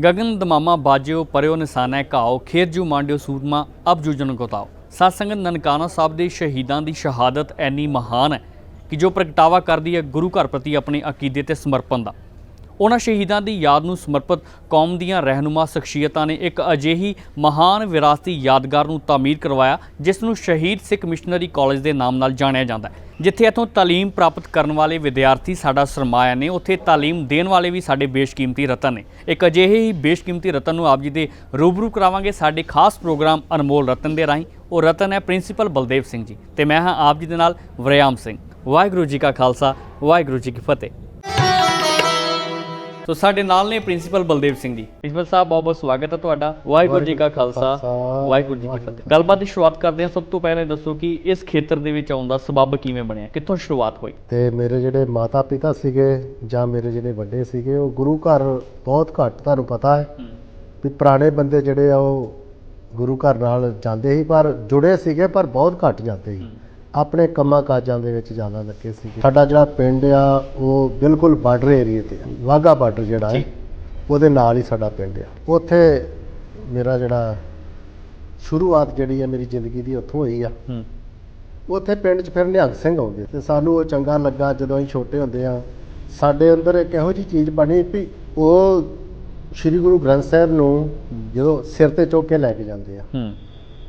ਗगन ਦਮਾਮਾ ਬਾਜਿਓ, ਪਰਿਓ ਨਿਸ਼ਾਨਾ ਘਾਓ ਖੇਰਜੂ ਮਾਂਡਿਓ ਸੂਰਮਾ ਅਬ ਜੂਜਨ ਗੋਤਾਓ ਸਤ ਸੰਗਤ ਨਨਕਾਣਾ ਸਾਹਿਬ ਦੇ ਸ਼ਹੀਦਾਂ ਦੀ ਸ਼ਹਾਦਤ ਐਨੀ ਮਹਾਨ ਹੈ ਕਿ ਜੋ ਪ੍ਰਗਟਾਵਾ ਕਰਦੀ ਹੈ ਗੁਰੂ ਘਰ ਪ੍ਰਤੀ ਆਪਣੇ ਅਕੀਦੇ ਤੇ ਸਮਰਪਣ ਦਾ। ਉਹਨਾਂ ਸ਼ਹੀਦਾਂ ਦੀ ਯਾਦ ਨੂੰ ਸਮਰਪਿਤ ਕੌਮ ਦੀਆਂ ਰਹਿਨੁਮਾ ਸ਼ਖਸੀਅਤਾਂ ਨੇ ਇੱਕ ਅਜਿਹੀ ਮਹਾਨ ਵਿਰਾਸਤੀ ਯਾਦਗਾਰ ਨੂੰ ਤਾਮੀਰ ਕਰਵਾਇਆ, ਜਿਸ ਨੂੰ ਸ਼ਹੀਦ ਸਿੱਖ ਮਿਸ਼ਨਰੀ ਕਾਲਜ ਦੇ ਨਾਮ ਨਾਲ ਜਾਣਿਆ ਜਾਂਦਾ ਹੈ। ਜਿੱਥੇ ਇਥੋਂ ਤਾਲੀਮ ਪ੍ਰਾਪਤ ਕਰਨ ਵਾਲੇ ਵਿਦਿਆਰਥੀ ਸਾਡਾ ਸਰਮਾਇਆ ਨੇ, ਉੱਥੇ ਤਾਲੀਮ ਦੇਣ ਵਾਲੇ ਵੀ ਸਾਡੇ ਬੇਸ਼ਕੀਮਤੀ ਰਤਨ ਨੇ। ਇੱਕ ਅਜਿਹੇ ਹੀ ਬੇਸ਼ਕੀਮਤੀ ਰਤਨ ਨੂੰ ਆਪ ਜੀ ਦੇ ਰੂਬਰੂ ਕਰਾਵਾਂਗੇ। ਸਾਡੇ ਖਾਸ ਪ੍ਰੋਗਰਾਮ ਅਨਮੋਲ ਰਤਨ ਦੇ ਰਾਹੀਂ। ਉਹ ਰਤਨ ਹੈ ਪ੍ਰਿੰਸੀਪਲ ਬਲਦੇਵ ਸਿੰਘ ਜੀ ਤੇ ਮੈਂ ਹਾਂ ਆਪ ਜੀ ਦੇ ਨਾਲ ਵਰਿਆਮ ਸਿੰਘ। ਵਾਹਿਗੁਰੂ ਜੀ ਕਾ ਖਾਲਸਾ, ਵਾਹਿਗੁਰੂ ਜੀ ਕੀ ਫਤਿਹ। ਸੋ ਸਾਡੇ ਨਾਲ ਨੇ ਪ੍ਰਿੰਸੀਪਲ ਬਲਦੇਵ ਸਿੰਘ ਜੀ। ਪ੍ਰਿੰਸੀਪਲ ਸਾਹਿਬ ਬਹੁਤ ਬਹੁਤ ਸਵਾਗਤ ਹੈ ਤੁਹਾਡਾ। ਵਾਹਿਗੁਰੂ ਜੀ ਕਾ ਖਾਲਸਾ। ਵਾਹਿਗੁਰੂ ਜੀ ਕੀ ਫਤਿਹ। ਗੱਲਬਾਤ ਦੀ ਸ਼ੁਰੂਆਤ ਕਰਦੇ ਹਾਂ। ਸਭ ਤੋਂ ਪਹਿਲਾਂ ਦੱਸੋ ਕਿ ਇਸ ਖੇਤਰ ਦੇ ਵਿੱਚ ਆਉਣ ਦਾ ਸਬੱਬ ਕਿਵੇਂ ਬਣਿਆ? ਕਿੱਥੋਂ ਸ਼ੁਰੂਆਤ ਹੋਈ? ਤੇ ਮੇਰੇ ਜਿਹੜੇ ਮਾਤਾ ਪਿਤਾ ਸੀਗੇ ਜਾਂ ਮੇਰੇ ਜਿਹੜੇ ਵੱਡੇ ਸੀਗੇ ਉਹ ਗੁਰੂ ਘਰ ਬਹੁਤ ਘੱਟ ਤੁਹਾਨੂੰ ਪਤਾ ਹੈ ਵੀ ਪੁਰਾਣੇ ਬੰਦੇ ਜਿਹੜੇ ਆ ਉਹ ਗੁਰੂ ਘਰ ਨਾਲ ਜਾਂਦੇ ਸੀ ਪਰ ਜੁੜੇ ਸੀਗੇ ਪਰ ਬਹੁਤ ਘੱਟ ਜਾਂਦੇ ਸੀ। ਆਪਣੇ ਕੰਮਾਂ ਕਾਜਾਂ ਦੇ ਵਿੱਚ ਜ਼ਿਆਦਾ ਲੱਗੇ ਸੀਗੇ ਸਾਡਾ ਜਿਹੜਾ ਪਿੰਡ ਆ ਉਹ ਬਿਲਕੁਲ ਬਾਰਡਰ ਏਰੀਏ ਤੇ ਆ। ਵਾਹਗਾ ਬਾਰਡਰ ਜਿਹੜਾ ਹੈ ਉਹਦੇ ਨਾਲ ਹੀ ਸਾਡਾ ਪਿੰਡ ਆ। ਉੱਥੇ ਮੇਰਾ ਜਿਹੜਾ ਸ਼ੁਰੂਆਤ ਜਿਹੜੀ ਹੈ ਮੇਰੀ ਜ਼ਿੰਦਗੀ ਦੀ ਉੱਥੋਂ ਹੋਈ ਆ। ਹੂੰ। ਉੱਥੇ ਪਿੰਡ 'ਚ ਫਿਰ ਨਿਹੰਗ ਸਿੰਘ ਆਉਂਦੇ ਤੇ ਸਾਨੂੰ ਉਹ ਚੰਗਾ ਲੱਗਾ ਜਦੋਂ ਅਸੀਂ ਛੋਟੇ ਹੁੰਦੇ ਆ। ਸਾਡੇ ਅੰਦਰ ਇੱਕ ਇਹੋ ਜਿਹੀ ਚੀਜ਼ ਬਣੀ ਵੀ ਉਹ ਸ੍ਰੀ ਗੁਰੂ ਗ੍ਰੰਥ ਸਾਹਿਬ ਨੂੰ ਜਦੋਂ ਸਿਰ ਤੇ ਚੁੱਕ ਕੇ ਲੈ ਕੇ ਜਾਂਦੇ ਆ। ਹੂੰ।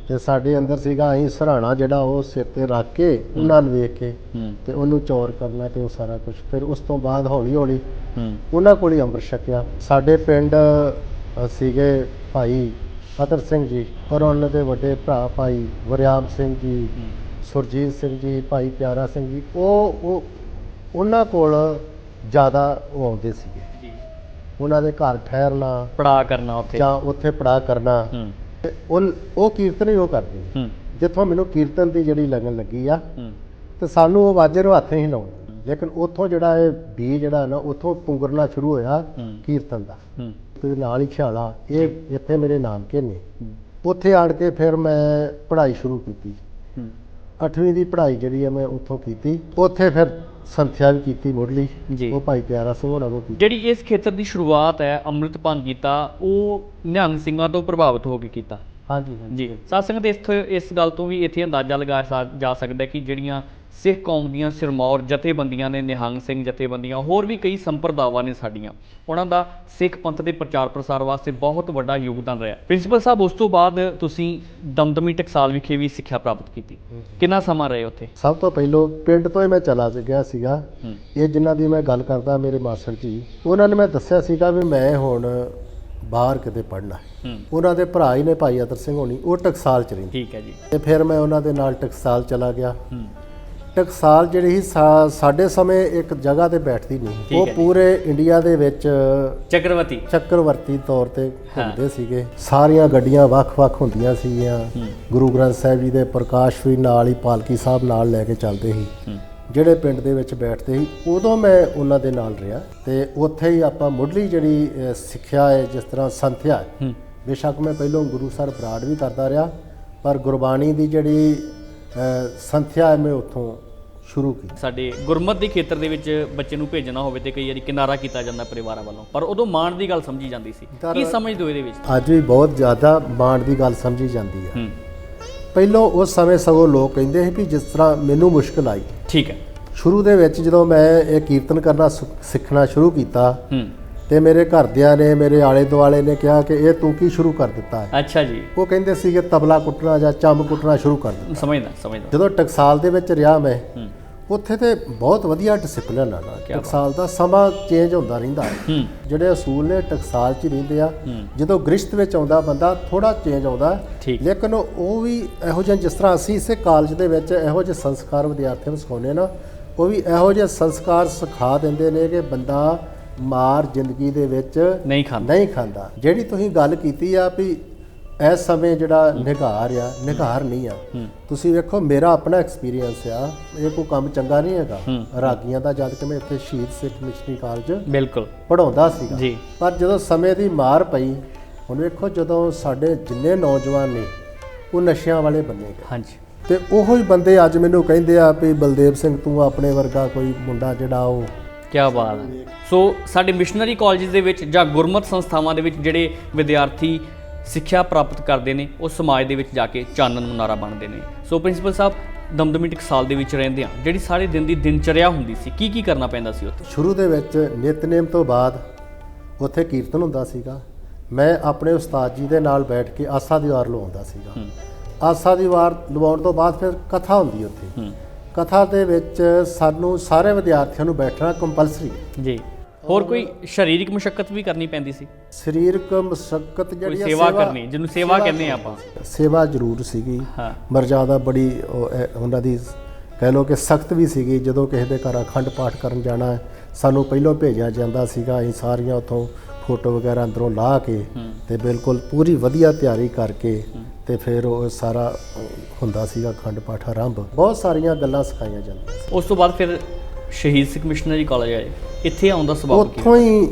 ਤੇ ਸਾਡੇ ਅੰਦਰ ਸੀਗਾ ਅਸੀਂ ਸਰਾਣਾ ਜਿਹੜਾ ਉਹ ਸਿਰ ਤੇ ਰੱਖ ਕੇ ਉਹਨਾਂ ਨੂੰ ਵੇਖ ਕੇ ਤੇ ਉਹਨੂੰ ਚੌਰ ਕਰਨਾ ਤੇ ਉਹ ਸਾਰਾ ਕੁਝ ਫਿਰ ਉਸ ਤੋਂ ਬਾਅਦ ਹੌਲੀ ਹੌਲੀ ਉਹਨਾਂ ਕੋਲ ਹੀ ਅੰਮ੍ਰਿਤ ਛਕਿਆ। ਸਾਡੇ ਪਿੰਡ ਸੀਗੇ ਭਾਈ ਫਤਰ ਸਿੰਘ ਜੀ ਔਰ ਉਹਨਾਂ ਦੇ ਵੱਡੇ ਭਰਾ ਭਾਈ ਵਰਿਆਮ ਸਿੰਘ ਜੀ ਸੁਰਜੀਤ ਸਿੰਘ ਜੀ ਭਾਈ ਪਿਆਰਾ ਸਿੰਘ ਜੀ ਉਹ ਉਹ ਉਹਨਾਂ ਕੋਲ ਜ਼ਿਆਦਾ ਉਹ ਆਉਂਦੇ ਸੀਗੇ। ਉਹਨਾਂ ਦੇ ਘਰ ਠਹਿਰਨਾ ਪੜਾ ਕਰਨਾ ਉੱਥੇ। ਜਾਂ ਉੱਥੇ ਪੜਾ ਕਰਨਾ ਤੇ ਉਹ ਉਹ ਕੀਰਤਨ ਹੀ ਉਹ ਕਰਦੇ ਜਿੱਥੋਂ ਮੈਨੂੰ ਕੀਰਤਨ ਦੀ ਜਿਹੜੀ ਲਗਨ ਲੱਗੀ ਆ ਤੇ ਸਾਨੂੰ ਉਹ ਵਾਜੇ ਨੂੰ ਹੱਥ ਹੀ ਲਾਉਣਾ ਲੇਕਿਨ ਉੱਥੋਂ ਜਿਹੜਾ ਇਹ ਬੀ ਜਿਹੜਾ ਨਾ ਉੱਥੋਂ ਪੁੰਗਰਨਾ ਸ਼ੁਰੂ ਹੋਇਆ ਕੀਰਤਨ ਦਾ। ਤੇ ਨਾਲ ਹੀ ਖਿਆਲਾ ਇਹ ਇੱਥੇ ਮੇਰੇ ਨਾਨਕੇ ਨੇ। ਉੱਥੇ ਆਣ ਕੇ ਫਿਰ ਮੈਂ ਪੜ੍ਹਾਈ ਸ਼ੁਰੂ ਕੀਤੀ। ਹੂੰ। 8ਵੀਂ ਦੀ ਪੜ੍ਹਾਈ ਜਿਹੜੀ ਹੈ ਮੈਂ ਉੱਥੋਂ ਕੀਤੀ। ਉੱਥੇ ਫਿਰ ਸੰਥਿਆ ਵੀ ਕੀਤੀ ਮੁੱਢਲੀ ਜੀ। ਉਹ ਭਾਈ ਪਿਆਰਾ ਸਿੰਘ ਹੋਣਾ ਕੋਲ ਕੀਤੀ ਜਿਹੜੀ ਇਸ ਖੇਤਰ ਦੀ ਸ਼ੁਰੂਆਤ ਹੈ ਅੰਮ੍ਰਿਤਪਾਨ ਕੀਤਾ ਉਹ ਨਿਹੰਗ ਸਿੰਘਾਂ ਤੋਂ ਪ੍ਰਭਾਵਿਤ ਹੋ ਕੇ ਕੀਤਾ ਹਾਂਜੀ ਹਾਂਜੀ। ਜੀ ਸਾਧ ਸੰਗਤ ਇਸ ਤੋਂ ਇਸ ਗੱਲ ਤੋਂ ਵੀ ਇੱਥੇ ਅੰਦਾਜ਼ਾ ਲਗਾਇਆ ਸਾ- ਜਾ ਸਕਦਾ ਹੈ ਕਿ ਜਿਹੜੀਆਂ ਸਿੱਖ ਕੌਮ ਦੀਆਂ ਸਿਰਮੌਰ ਜਥੇਬੰਦੀਆਂ ਨੇ ਨਿਹੰਗ ਸਿੰਘ ਜਥੇਬੰਦੀਆਂ ਹੋਰ ਵੀ ਕਈ ਸੰਪਰਦਾਵਾਂ ਨੇ ਸਾਡੀਆਂ। ਉਹਨਾਂ ਦਾ ਸਿੱਖ ਪੰਥ ਦੇ ਪ੍ਰਚਾਰ ਪ੍ਰਸਾਰ ਵਾਸਤੇ ਬਹੁਤ ਵੱਡਾ ਯੋਗਦਾਨ ਰਿਹਾ। ਪ੍ਰਿੰਸੀਪਲ ਸਾਹਿਬ ਉਸ ਤੋਂ ਬਾਅਦ ਤੁਸੀਂ ਦਮਦਮੀ ਟਕਸਾਲ ਵਿਖੇ ਵੀ ਸਿੱਖਿਆ ਪ੍ਰਾਪਤ ਕੀਤੀ। ਕਿੰਨਾ ਸਮਾਂ ਰਹੇ ਉੱਥੇ? ਸਭ ਤੋਂ ਪਹਿਲਾਂ ਪਿੰਡ ਤੋਂ ਹੀ ਮੈਂ ਚਲਾ ਗਿਆ ਸੀਗਾ। ਇਹ ਜਿਨ੍ਹਾਂ ਦੀ ਮੈਂ ਗੱਲ ਕਰਦਾ ਮੇਰੇ ਮਾਸਟਰ ਜੀ ਉਹਨਾਂ ਨੇ ਮੈਂ ਦੱਸਿਆ ਸੀਗਾ ਵੀ ਮੈਂ ਹੁਣ ਬਾਹਰ ਕਿਤੇ ਹੂੰ। ਉਹਨਾਂ ਦੇ ਭਰਾ ਹੀ ਨੇ ਭਾਈ ਅਤਰ ਸਿੰਘ ਹੋਣੀ ਉਹ ਟਕਸਾਲ ਚ ਰਹਿੰਦੇ। ਠੀਕ ਹੈ ਜੀ। ਤੇ ਫਿਰ ਮੈਂ ਉਹਨਾਂ ਦੇ ਨਾਲ ਟਕਸਾਲ ਚਲਾ ਗਿਆ। ਟਕਸਾਲ ਜਿਹੜੀ ਸਾਡੇ ਸਮੇਂ ਇੱਕ ਜਗ੍ਹਾ ਤੇ ਬੈਠਦੀ ਨਹੀਂ ਉਹ। ਪੂਰੇ ਇੰਡੀਆ ਦੇ ਵਿੱਚ ਚੱਕਰਵਤੀ ਚੱਕਰਵਰਤੀ ਤੌਰ ਤੇ ਹਾਂ। ਘੁੰਮਦੇ ਸੀਗੇ। ਸਾਰੀਆਂ ਗੱਡੀਆਂ ਵੱਖ-ਵੱਖ ਹੁੰਦੀਆਂ ਸੀਗੀਆਂ। ਗੁਰੂ ਗ੍ਰੰਥ ਸਾਹਿਬ ਜੀ ਦੇ ਪ੍ਰਕਾਸ਼ ਵੀ ਨਾਲ ਹੀ ਪਾਲਕੀ ਸਾਹਿਬ ਨਾਲ ਲੈ ਕੇ ਚੱਲਦੇ ਸੀ। ਜਿਹੜੇ ਪਿੰਡ ਦੇ ਵਿੱਚ ਬੈਠਦੇ ਸੀ ਉਦੋਂ ਮੈਂ ਉਹਨਾਂ ਦੇ ਨਾਲ ਰਿਹਾ ਤੇ ਉੱਥੇ ਹੀ ਆਪਾਂ ਮੁੱਢਲੀ ਜਿਹੜੀ ਸਿੱਖਿਆ ਹੈ ਜਿਸ ਤਰ੍ਹਾਂ ਸੰਥਿਆ ਬੇਸ਼ੱਕ ਮੈਂ ਪਹਿਲਾਂ ਗੁਰੂ ਸਰ ਬਰਾੜ ਵੀ ਕਰਦਾ ਰਿਹਾ ਪਰ ਗੁਰਬਾਣੀ ਦੀ ਜਿਹੜੀ ਸੰਥਿਆ ਹੈ ਮੈਂ ਉੱਥੋਂ ਸ਼ੁਰੂ ਕੀਤੀ। ਸਾਡੇ ਗੁਰਮਤ ਦੇ ਖੇਤਰ ਦੇ ਵਿੱਚ ਬੱਚੇ ਨੂੰ ਭੇਜਣਾ ਹੋਵੇ ਤੇ ਕਈ ਵਾਰੀ ਕਿਨਾਰਾ ਕੀਤਾ ਜਾਂਦਾ ਪਰਿਵਾਰਾਂ ਵੱਲੋਂ ਪਰ ਉਦੋਂ ਮਾਣ ਦੀ ਗੱਲ ਸਮਝੀ ਜਾਂਦੀ ਸੀ। ਕੀ ਸਮਝਦੇ ਹੋ ਇਹਦੇ ਵਿੱਚ? ਅੱਜ ਵੀ ਬਹੁਤ ਜ਼ਿਆਦਾ ਮਾਣ ਦੀ ਗੱਲ ਸਮਝੀ ਜਾਂਦੀ ਹੂੰ। ਪਹਿਲਾਂ ਉਸ ਸਮੇਂ ਸਗੋਂ ਲੋਕ ਕਹਿੰਦੇ ਸੀ ਵੀ ਜਿਸ ਤਰ੍ਹਾਂ ਮੈਨੂੰ ਮੁਸ਼ਕਲ ਆਈ। ਠੀਕ ਹੈ। ਸ਼ੁਰੂ ਦੇ ਵਿੱਚ ਜਦੋਂ ਮੈਂ ਇਹ ਕੀਰਤਨ ਕਰਨਾ ਸਿੱਖਣਾ ਸ਼ੁਰੂ ਕੀਤਾ ਹੂੰ। ਤੇ ਮੇਰੇ ਘਰਦਿਆਂ ਨੇ ਮੇਰੇ ਆਲੇ ਦੁਆਲੇ ਨੇ ਕਿਹਾ ਕਿ ਇਹ ਤੂੰ ਕੀ ਸ਼ੁਰੂ ਕਰ ਦਿੱਤਾ ਹੈ? ਅੱਛਾ ਜੀ। ਉਹ ਕਹਿੰਦੇ ਸੀ ਕਿ ਤਬਲਾ ਕੁੱਟਣਾ ਜਾਂ ਚੰਬ ਕੁੱਟਣਾ ਸ਼ੁਰੂ ਕਰ ਦਿੱਤਾ। ਸਮਝਦਾ ਸਮਝਦਾ। ਜਦੋਂ ਟਕਸਾਲ ਦੇ ਵਿੱਚ ਰਿਹਾ ਮੈਂ ਹੂੰ। ਉੱਥੇ ਤੇ ਬਹੁਤ ਵਧੀਆ ਡਿਸਪਲਿਨ ਆ ਨਾ। ਟਕਸਾਲ ਦਾ ਸਮਾਂ ਚੇਂਜ ਹੁੰਦਾ ਰਹਿੰਦਾ। ਹੈ। ਜਿਹੜੇ ਅਸੂਲ ਨੇ ਟਕਸਾਲ 'ਚ ਰਹਿੰਦੇ ਆ। ਜਦੋਂ ਗ੍ਰਿਸ਼ਤ ਵਿੱਚ ਆਉਂਦਾ ਬੰਦਾ ਥੋੜਾ ਚੇਂਜ ਆਉਂਦਾ। ਲੇਕਿਨ ਉਹ ਵੀ ਇਹੋ ਜਿਹੇ ਜਿਸ ਤਰ੍ਹਾਂ ਅਸੀਂ ਇਸੇ ਕਾਲਜ ਦੇ ਵਿੱਚ ਇਹੋ ਜਿਹੇ ਸੰਸਕਾਰ ਵਿਦਿਆਰਥੀਆਂ ਨੂੰ ਸਿਖਾਉਂਦੇ ਨਾ ਉਹ ਵੀ ਇਹੋ ਜਿਹੇ ਸੰਸਕਾਰ ਸਿਖਾ ਦਿੰਦੇ ਨੇ ਕਿ ਬੰਦਾ ਮਾਰ ਜ਼ਿੰਦਗੀ ਦੇ ਵਿੱਚ ਨਹੀਂ ਖਾਂਦਾ। ਨਹੀਂ ਖਾਂਦਾ। ਜਿਹੜੀ ਤੁਸੀਂ ਗੱਲ ਕੀਤੀ ਆ ਵੀ ਇਸ ਸਮੇਂ ਜਿਹੜਾ ਨਿਗਾਰ ਆ ਨਿਗਾਰ ਨਹੀਂ ਆ। ਤੁਸੀਂ ਵੇਖੋ ਮੇਰਾ ਆਪਣਾ ਐਕਸਪੀਰੀਅੰਸ ਆ। ਇਹ ਕੋਈ ਕੰਮ ਚੰਗਾ ਨਹੀਂ ਹੈਗਾ। ਰਾਗੀਆਂ ਦਾ ਜਦ ਕਿ ਮੈਂ ਇੱਥੇ ਸ਼ਹੀਦ ਸਿੱਖ ਮਿਸ਼ਨਰੀ ਕਾਲਜ ਬਿਲਕੁਲ। ਪੜਾਉਂਦਾ ਸੀਗਾ। ਜੀ। ਪਰ ਜਦੋਂ ਸਮੇਂ ਦੀ ਮਾਰ ਪਈ ਹੁਣ ਵੇਖੋ ਜਦੋਂ ਸਾਡੇ ਜਿੰਨੇ ਨੌਜਵਾਨ ਨੇ ਉਹ ਨਸ਼ਿਆਂ ਵਾਲੇ ਬੰਨੇ ਗਏ। ਹਾਂਜੀ। ਤੇ ਉਹੋ ਹੀ ਬੰਦੇ ਅੱਜ ਮੈਨੂੰ ਕਹਿੰਦੇ ਆ ਵੀ ਬਲਦੇਵ ਸਿੰਘ ਤੂੰ ਆਪਣੇ ਵਰਗਾ ਕੋਈ ਮੁੰਡਾ ਜਿਹੜਾ ਉਹ ਕੀ ਬਾਤ ਹੈ। ਸੋ ਸਾਡੇ ਮਿਸ਼ਨਰੀ ਕਾਲਜਸ ਦੇ ਵਿੱਚ ਜਾਂ ਗੁਰਮਤ ਸੰਸਥਾਵਾਂ ਦੇ ਵਿੱਚ ਜਿਹੜੇ ਵਿਦਿਆਰਥੀ ਸਿੱਖਿਆ ਪ੍ਰਾਪਤ ਕਰਦੇ ਨੇ ਉਹ ਸਮਾਜ ਦੇ ਵਿੱਚ ਜਾ ਕੇ ਚਾਨਣ ਮੁਨਾਰਾ ਬਣਦੇ ਨੇ। ਸੋ ਪ੍ਰਿੰਸੀਪਲ ਸਾਹਿਬ ਦਮਦਮੀ ਟਕਸਾਲ ਦੇ ਵਿੱਚ ਰਹਿੰਦੇ ਆ ਜਿਹੜੀ ਸਾਰੇ ਦਿਨ ਦੀ ਦਿਨਚਰਿਆ ਹੁੰਦੀ ਸੀ ਕੀ ਕੀ ਕਰਨਾ ਪੈਂਦਾ ਸੀ ਉੱਥੇ? ਸ਼ੁਰੂ ਦੇ ਵਿੱਚ ਨਿਤਨੇਮ ਤੋਂ ਬਾਅਦ ਉੱਥੇ ਕੀਰਤਨ ਹੁੰਦਾ ਸੀਗਾ। ਮੈਂ ਆਪਣੇ ਉਸਤਾਦ ਜੀ ਦੇ ਨਾਲ ਬੈਠ ਕੇ ਆਸਾ ਦੀ ਵਾਰ ਲਵਾਉਂਦਾ ਸੀਗਾ। ਆਸਾ ਦੀ ਵਾਰ ਲਵਾਉਣ ਤੋਂ ਬਾਅਦ ਫਿਰ ਕਥਾ ਹੁੰਦੀ ਉੱਥੇ। ਕਥਾ ਦੇ ਵਿੱਚ ਸਾਨੂੰ ਸਾਰੇ ਵਿਦਿਆਰਥੀਆਂ ਨੂੰ ਬੈਠਣਾ ਕੰਪਲਸਰੀ ਜੀ। ਹੋਰ ਕੋਈ ਸਰੀਰਕ ਮੁਸ਼ਕਲ ਵੀ ਕਰਨੀ ਪੈਂਦੀ ਸੀ? ਸਰੀਰਕ ਮਸ਼ੱਕਤ ਕੋਈ ਜਿਹੜੀ ਸੇਵਾ ਕਰਨੀ ਜਿਹਨੂੰ ਸੇਵਾ ਕਹਿੰਦੇ ਆ ਆਪਾਂ। ਸੇਵਾ ਜ਼ਰੂਰ ਸੀਗੀ। ਹਾਂ। ਮਰਜ਼ਾਦਾ ਬੜੀ ਉਹ, ਇਹ, ਉਹਨਾਂ ਦੀ ਕਹਿ ਲਓ ਕਿ ਸਖਤ ਵੀ ਸੀਗੀ। ਜਦੋਂ ਕਿਸੇ ਦੇ ਘਰ ਅਖੰਡ ਪਾਠ ਕਰਨ ਜਾਣਾ ਹੈ, ਸਾਨੂੰ ਪਹਿਲਾਂ ਭੇਜਿਆ ਜਾਂਦਾ ਸੀਗਾ। ਅਸੀਂ ਸਾਰੀਆਂ ਉੱਥੋਂ ਫੋਟੋ ਵਗੈਰਾ ਅੰਦਰੋਂ ਲਾ ਕੇ ਤੇ ਬਿਲਕੁਲ ਪੂਰੀ ਵਧੀਆ ਤਿਆਰੀ ਕਰਕੇ ਤੇ ਫਿਰ ਉਹ ਸਾਰਾ ਅ, ਹੁੰਦਾ ਸੀਗਾ ਅਖੰਡ ਪਾਠ ਆਰੰਭ। ਬਹੁਤ ਸਾਰੀਆਂ ਗੱਲਾਂ ਸਿਖਾਈਆਂ ਜਾਂਦੀਆਂ ਉਸ ਤੋਂ ਬਾਅਦ ਫਿਰ ਸ਼ਹੀਦ ਸਿੱਖ ਮਿਸ਼ਨਰੀ ਕਾਲਜ ਆਏ। ਇੱਥੇ ਆਉਣ ਦਾ ਸਬਬ ਕੀ ਉੱਥੋਂ ਹੀ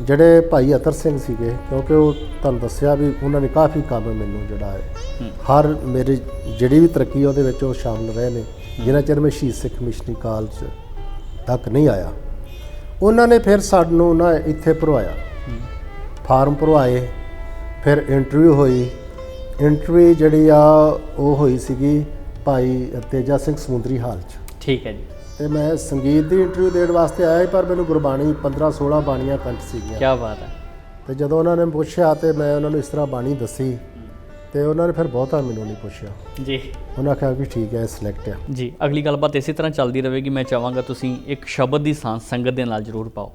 ਜਿਹੜੇ ਭਾਈ ਅਤਰ ਸਿੰਘ ਸੀਗੇ ਕਿਉਂਕਿ ਉਹ ਤੁਹਾਨੂੰ ਦੱਸਿਆ ਵੀ ਉਹਨਾਂ ਨੇ ਕਾਫੀ ਕੰਮ ਮੈਨੂੰ ਜਿਹੜਾ ਹੈ ਹਰ ਮੇਰੀ ਜਿਹੜੀ ਵੀ ਤਰੱਕੀ ਉਹਦੇ ਵਿੱਚ ਉਹ ਸ਼ਾਮਲ ਰਹੇ ਨੇ। ਜਿਨ੍ਹਾਂ ਚਿਰ ਮੈਂ ਸ਼ਹੀਦ ਸਿੱਖ ਮਿਸ਼ਨਰੀ ਕਾਲਜ ਤੱਕ ਨਹੀਂ ਆਇਆ ਉਹਨਾਂ ਨੇ ਫਿਰ ਸਾਨੂੰ ਨਾ ਇੱਥੇ ਭਰਵਾਇਆ। ਫਾਰਮ ਭਰਵਾਏ ਫਿਰ ਇੰਟਰਵਿਊ ਹੋਈ। ਇੰਟਰਵਿਊ ਜਿਹੜੀ ਆ ਉਹ ਹੋਈ ਸੀਗੀ ਭਾਈ ਤੇਜਾ ਸਿੰਘ ਸਮੁੰਦਰੀ ਹਾਲ 'ਚ। ਠੀਕ ਹੈ ਜੀ। ਤੇ ਮੈਂ ਸੰਗੀਤ ਦੀ ਇੰਟਰਵਿਊ ਦੇਣ ਵਾਸਤੇ ਆਇਆ ਸੀ, ਪਰ ਮੈਨੂੰ ਗੁਰਬਾਣੀ 15 16 ਬਾਣੀਆਂ ਕੰਠ ਸੀਗੀਆਂ। ਕੀ ਬਾਤ ਹੈ। ਤੇ ਜਦੋਂ ਉਹਨਾਂ ਨੇ ਪੁੱਛਿਆ ਤੇ ਮੈਂ ਉਹਨਾਂ ਨੂੰ ਇਸ ਤਰ੍ਹਾਂ ਬਾਣੀ ਦੱਸੀ ਤੇ ਉਹਨਾਂ ਨੇ ਫਿਰ ਬਹੁਤਾ ਮੈਨੂੰ ਨਹੀਂ ਪੁੱਛਿਆ। ਜੀ। ਉਹਨਾਂ ਕਿਹਾ ਵੀ ਠੀਕ ਹੈ ਸਿਲੈਕਟ ਆ ਜੀ ਅਗਲੀ ਗੱਲਬਾਤ ਇਸੇ ਤਰ੍ਹਾਂ ਚੱਲਦੀ ਰਹੇਗੀ। ਮੈਂ ਚਾਹਾਂਗਾ ਤੁਸੀਂ ਇੱਕ ਸ਼ਬਦ ਦੀ ਸਾਂਝ ਸੰਗਤ ਦੇ ਨਾਲ ਜ਼ਰੂਰ ਪਾਓ।